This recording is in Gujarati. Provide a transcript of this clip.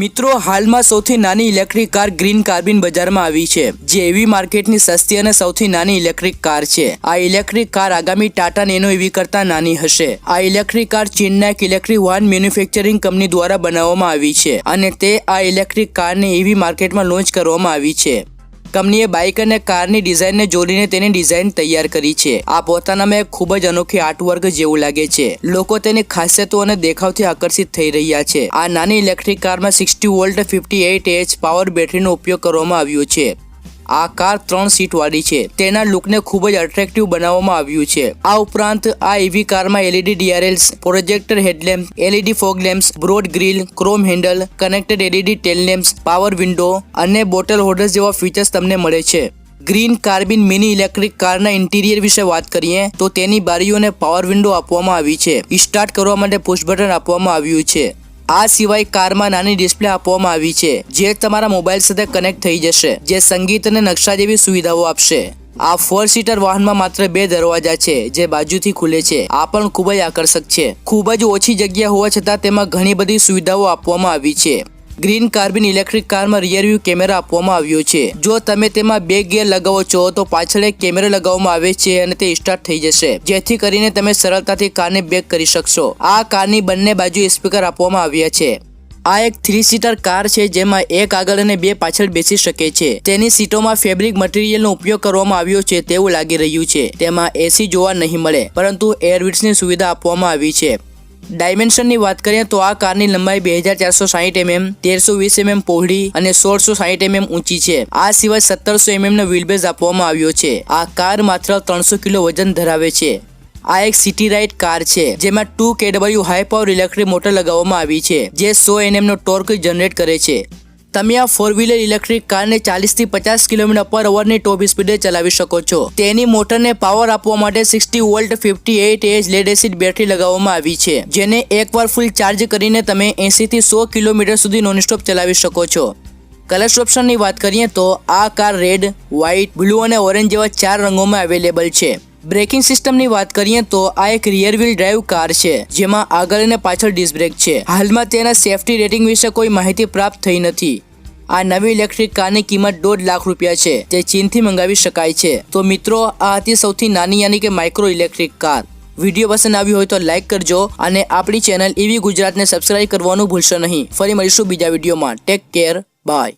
મિત્રો, હાલમાં સૌથી નાની ઇલેક્ટ્રિક કાર ગ્રીન કાર્બિન બજારમાં આવી છે, જે એવી માર્કેટની સસ્તી અને સૌથી નાની ઇલેક્ટ્રિક કાર છે. આ ઇલેક્ટ્રિક કાર આગામી ટાટા નેનો એવી કરતા નાની હશે. આ ઇલેક્ટ્રિક કાર ચીનના એક ઇલેક્ટ્રિક વાહન મેન્યુફેક્ચરિંગ કંપની દ્વારા બનાવવામાં આવી છે અને તે આ ઇલેક્ટ્રિક કારને એવી માર્કેટમાં લોન્ચ કરવામાં આવી છે. કંપનીએ બાઇક અને કારની ડિઝાઇનને જોડીને તેની ડિઝાઇન તૈયાર કરી છે. આ પોતાનામાં એક ખૂબ જ અનોખી આર્ટવર્ક જેવું લાગે છે. લોકો તેની ખાસિયતો અને દેખાવથી આકર્ષિત થઈ રહ્યા છે. આ નાની ઇલેક્ટ્રિક કારમાં sixty volt, fifty eight H power બેટરીનો ઉપયોગ કરવામાં આવ્યો છે. આ કાર ત્રણ સીટ વાળી છે. તેના લુકને ખૂબ જ અટ્રેક્ટિવ બનાવવામાં આવ્યું છે. આ ઉપરાંત આ એવી કારમાં LED DRLs projector headlamp LED fog lamps broad grille chrome handle connected LED tail lamps power window અને બોટલ હોલ્ડર્સ જેવા ફીચર્સ તમને મળે છે. ગ્રીન કાર્બિન મિની ઇલેક્ટ્રિક કારના ઇન્ટિરિયર વિશે વાત કરીએ, તો તેની બારીઓને પાવર વિન્ડો આપવામાં આવી છે. સ્ટાર્ટ કરવા માટે પુશ બટન આપવામાં આવ્યું છે. આ સિવાય કારમાં નાની ડિસ્પ્લે આપવામાં આવી છે, જે તમારા મોબાઈલ સાથે કનેક્ટ થઈ જશે, જે સંગીત અને નકશા જેવી સુવિધાઓ આપશે. આ ફોર સીટર વાહનમાં માત્ર બે દરવાજા છે, જે બાજુથી ખુલે છે. આ પણ ખૂબ જ આકર્ષક છે. ખૂબ જ ઓછી જગ્યા હોવા છતાં તેમાં ઘણી બધી સુવિધાઓ આપવામાં આવી છે. ગ્રીન કાર્બિન ઇલેક્ટ્રિક કારમાં રિયર કેમેરા આપવામાં આવ્યો છે. જો તમે તેમાં બે ગિયર લગાવો છો, તો પાછળ એક કેમેરો લગાવવામાં આવે છે અને તે સ્ટાર્ટ થઈ જશે. જેથી કરીને તમે સરળતાથી કારને બેક કરી શકશો. આ કારની બંને બાજુ સ્પીકર આપવામાં આવ્યા છે. આ એક થ્રી સીટર કાર છે, જેમાં એક આગળ અને બે પાછળ બેસી શકે છે. તેની સીટોમાં ફેબ્રિક મટીરિયલનો ઉપયોગ કરવામાં આવ્યો છે તેવું લાગી રહ્યું છે. તેમાં એસી જોવા નહીં મળે, પરંતુ એરવિટ્સની સુવિધા આપવામાં આવી છે. ડાયમેન્શનની વાત કરીએ તો આ કારની લંબાઈ બે હજાર ચારસો સાહીઠ એમએમ, તેરસો વીસ એમએમ પહોળી અને સોળસો સાહીઠ એમએમ ઊંચી છે. આ સિવાય સત્તરસો એમએમ નો વ્હીલબેઝ આપવામાં આવ્યો છે. આ કાર માત્ર ત્રણસો કિલો વજન ધરાવે છે. આ એક સિટી રાઇડ કાર છે, જેમાં two KW high power electric motor લગાવવામાં આવી છે, જે સો એનએમ નો ટોર્ક જનરેટ કરે છે. તમે આ ફોર વ્હીલર ઇલેક્ટ્રિક કારને ચાલીસથી પચાસ કિલોમીટર પર અવરની ટોપ સ્પીડે ચલાવી શકો છો. તેની મોટરને પાવર આપવા માટે sixty volt fifty eight H lead acid battery લગાવવામાં આવી છે, જેને એકવાર ફૂલ ચાર્જ કરીને તમે એંસીથી સો કિલોમીટર સુધી નોનસ્ટોપ ચલાવી શકો છો. કલર્સ ઓપ્શનની વાત કરીએ તો આ કાર રેડ વ્હાઇટ બ્લુ અને ઓરેન્જ જેવા ચાર રંગોમાં અવેલેબલ છે. બ્રેકિંગ સિસ્ટમની વાત કરીએ તો આ એક રિયર વ્હીલ ડ્રાઈવ કાર છે, જેમાં આગળ અને પાછળ ડિસ્ક બ્રેક છે. હાલમાં તેના સેફટી રેટિંગ વિશે કોઈ માહિતી પ્રાપ્ત થઈ નથી. આ નવી ઇલેક્ટ્રિક કારની કિંમત દોઢ લાખ રૂપિયા છે. જે ચીનથી મંગાવી શકાય છે. તો મિત્રો, આ હતી સૌથી નાની યાની કે માઇક્રો ઇલેક્ટ્રિક કાર વીડિયો પસંદ આવ્યો હોય તો લાઇક કરજો અને આપણી ચેનલ એવી ગુજરાતને સબસ્ક્રાઇબ કરવાનું ભૂલશો નહીં. ફરી મળીશું બીજા વિડીયોમાં. Take care bye